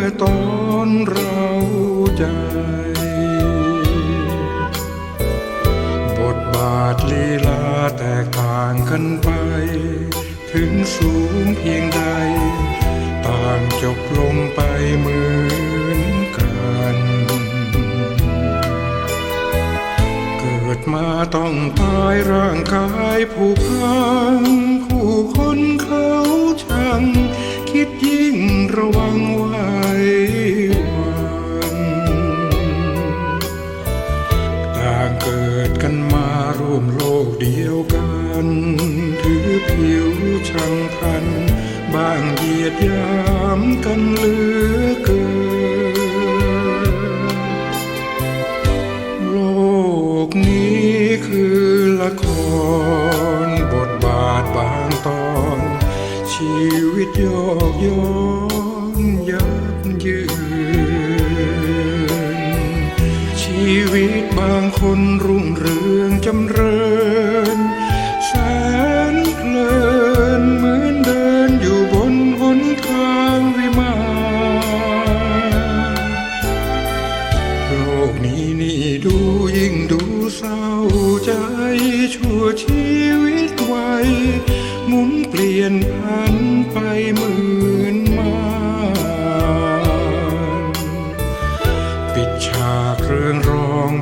อตอนเราใจ บทบาทลีลาแตกต่างกันไป ถึงสูงเพียงใด ต่างจบลงไปเหมือนกันเกิดมาต้องตายร่างกายผู้พังคู่คนเขาช่าง คิดยิ่งระวังไว้วันต่างเกิดกันมาร่วมโลกเดียวกัน ถือผิวช่างพัน บางเหยียดยามกันเหลือเกิน โลกนี้คือละคร ชีวิตโยกย้อนยับยืน ชีวิตบางคนรุ่งเรืองจำเริญแสนเพลินเหมือนเดินอยู่บนหนทางวิมานโลกนี้นี่ดูยิ่งดูเศร้าใจชั่วชี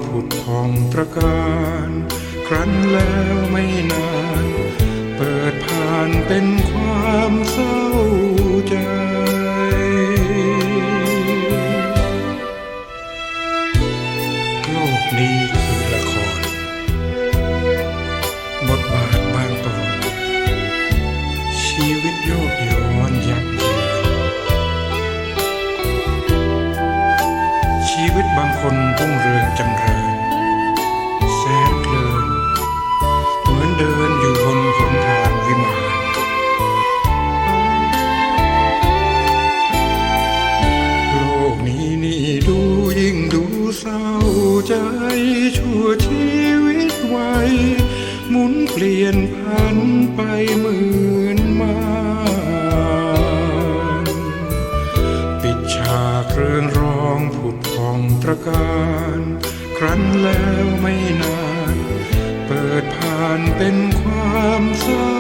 ผุดพองตระการ ครั้นแล้วไม่นาน เปิดผ่านเป็นความเศร้า คนรุ่งเรืองจำเริญแสนเพลินเหมือนเดินอยู่บนหนทางวิมานโลกนี้นี่ดูยิ่งดูเศร้าใจชั่วชีวิตไวหมุนเปลี่ยนพันไปเหมือนมานปิดฉากเรื่อง ประการ ครั้นแล้วไม่นาน เปิดผ่านเป็นความเศร้า